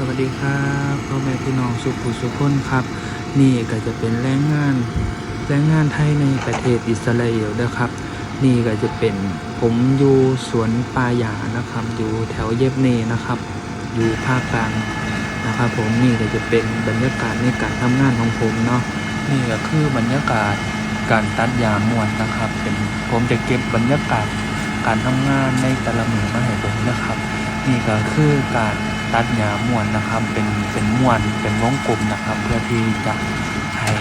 สวัสดีครับพ่อแม่พี่น้องสุขุสุขคนครับ นี่ก็จะเป็นแรงงานแรงงานไทยในประเทศอิสราเอลเด้อครับ นี่ก็จะเป็นผมอยู่สวนปาหยานะครับ อยู่แถวเย็บเนนะครับ อยู่ภาคกลางนะครับผมนี่ก็จะเป็นบรรยากาศในการทำงานของผมเนาะนี่ก็คือบรรยากาศการตัดยามวนนะครับ เป็นผมจะเก็บบรรยากาศการทำงานในแต่ละมือมาให้เบิ่งนะครับ นี่ก็คือการ ตัดหญ้ามวนนะครับ เป็นเป็นมวนเป็นวงกลมนะครับ เพื่อที่จะให้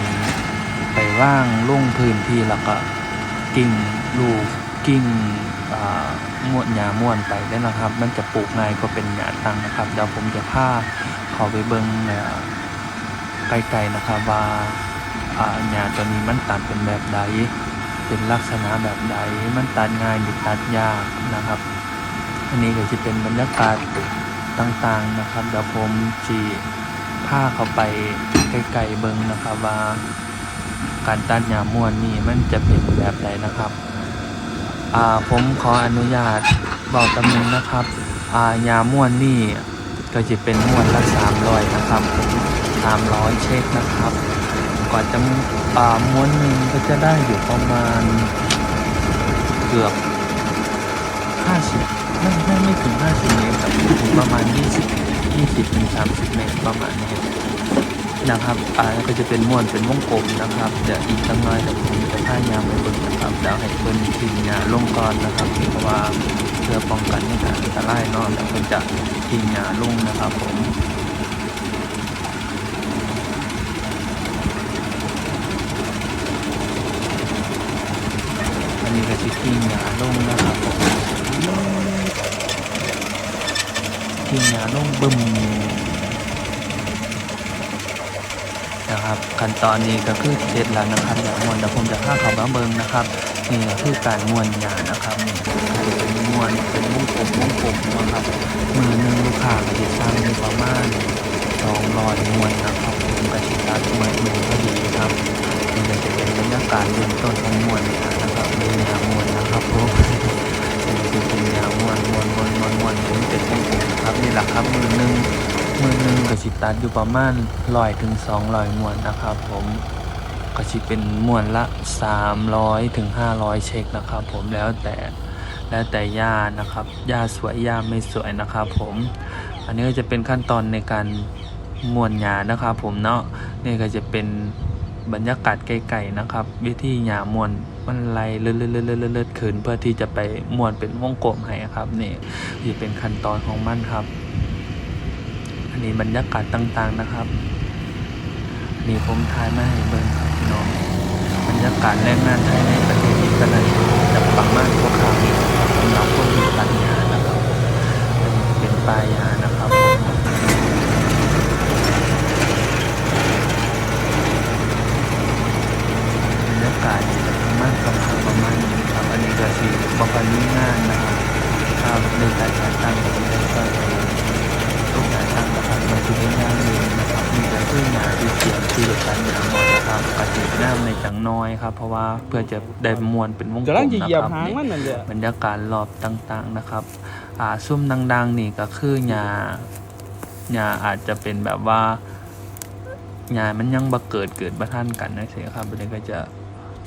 ไปว่างลงพื้นที่แล้วก็กิ่งลูกกิ่งอ่วนหญ้ามวนไปได้นะครับ มันจะปลูกง่ายก็เป็นหญ้าตังนะครับเดี๋ยวผมจะพาเขาไปเบิ้งไกลๆนะครับว่าอ่าหญ้าตัวนี้มันตัดเป็นแบบใดเป็นลักษณะแบบใดมันตัดง่ายหรือตัดยากนะครับ อันนี้ก็จะเป็นบรรยากาศ ต่างๆนะครับเดี๋ยวผมจีพาเขาไปไกลๆเบิงนะครับว่าการตัดหญ้ามวนนี่มันจะเป็นแบบใดนะครับอ่าผมขออนุญาตบอกตำหน่งนะครับอ่าหญ้ามวนนี่ก็จะเป็นมวนละ300นะครับผม300เช็คนะครับ ก่อนจะอ่าม้วนหนึ่งก็จะได้อยู่ประมาณเกือบ50 ไม่ไม่ไม่ถึง 50 เมตรครับถึงประมาณ 20 20ถึง30 เมตรประมาณนี้นะครับอ่าแล้วก็จะเป็นม้วนเป็นวงกลมนะครับเดี๋ยวอีกสักหน้อยเดี๋ยวผมจะพายามไปบนนะครับเดี๋ยวให้เพิ่นทิ้งยาลงก่อนนะครับเพราะว่าเพื่อป้องกันในการอันตรายเนาะเดี๋ยวเพิ่นจะทิ้งยาลงนะครับผม อันนี้ก็จะทิ้งยาลงนะครับผม ทิ้งยาลงบึ้มนะครับขั้นตอนนี้ก็คือเสร็จแล้วนะครับอย่างมวนเดี๋ยวผมจะพาเขามาเบิงนะครับนี่ก็คือการมวนยานะครับนี่เป็นม้วนเป็นวงกลมวงกลมนะครับมือหนึ่งลูกค้าก็จะสร้างอยู่ประมาณสองร้อยมวนนะครับผมก็จะตัดม้วนหนึ่งพอดีครับนี่ก็จะเป็นบรรยากาศเริ่มต้นของมวลนะครับ ละครับมือหนึ่งมือหนึ่งก็สิตัดอยู่ประมาณร้อยถึงสองร้อยมวลนะครับ ผมก็สิเป็นมวลละสามร้อยถึงห้าร้อยเช็คนะครับ ผมแล้วแต่แล้วแต่ยานะครับยาสวยยาไม่สวยนะครับ ผมอันนี้ก็จะเป็นขั้นตอนในการมวนยานะครับ ผมเนาะนี่ก็จะเป็น บรรยากาศไกลๆนะครับ วิธีหยามวนมันไล่เลื่อนๆๆๆๆขึ้นเพื่อที่จะไปมวนเป็นวงกลมให้ครับนี่นี่เป็นขั้นตอนของมันครับ อันนี้บรรยากาศต่างๆนะครับอันนี่ผมทายมาให้เบิ่งครับพี่น้องบรรยากาศแรงงานไทยในประเทศอิสราเอลจะประมาณพวกเขาวนี้ครับสำหรับคนที่ตัดหญ้านะครับเป็นปลายานะครับผมบรรยากาศจะประมาณประมาณประมาณนี้ครับ อันนี้ก็คือ บางวันนี้งานนะครับถ้าในการจัดตั้งก็จะได้ก็ไปลูกงานตั้งนะครับมาที่งานเลยนะครับมีแต่เพื่องานที่เขียนที่เด็กการงานหมดนะครับปฏิบัติหน้าในจังน้อยครับ เพราะว่าเพื่อจะได้มวลเป็นวงกลกำลังมจะนะเหยียบครับหางนี่มันนั่นแหละบรรยากาศรอบต่างๆนะครับอ่าซุ่มดัง ๆ นี่ก็คือหญ้าหญ้าอาจจะเป็นแบบว่าหญ้ามันยังบ่เกิดเกิดบ่ทันกันนะสิครับเดี๋ยวก็จะ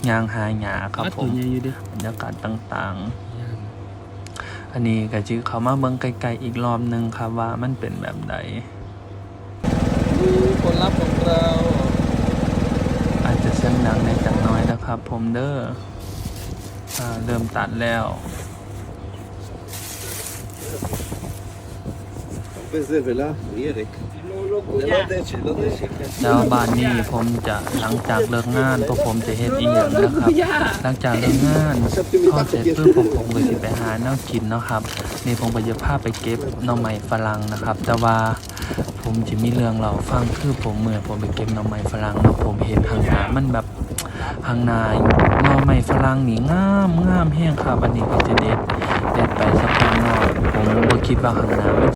ย่างหาหญ้าครับผตัวมใหญ่อยู่ดิบรรยากาศต่างๆ อันนี้ก็จือเขามาเบิ่งไกลๆอีกรอบหนึงครับว่ามันเป็นแบบใดผลลัพธ์ของเรา อาจจะเสียงดังในจักหน้อยนะครับ ผมเด้ออ่าเริ่มตัดแล้ว Reserve là, oui Eric. Là desce, là desce. แล้วบ้านนี้ผมจะหลังจากเลิกงานพวกผมจะเฮ็ดอีหยังนะครับ หลังจากเลิกงานพอเสร็จปุ๊บผมผมก็สิไปหาแนวกินเนาะครับนี่ผมก็จะพาไปเก็บหน่อไม้ฝรั่งนะครับ แต่ว่าผมจะมีเรื่องเราฟังคือผมเมื่อผมไปเก็บหน่อไม้ฝรั่งเนาะผมเห็นหางนามันแบบหางนาหน่อไม้ฝรั่งนี่งามงามแห้งครับอันนี้ก็จะเด็ดเด็ดไปสักพักหน่อยผมบ่คิดว่าหางนามัน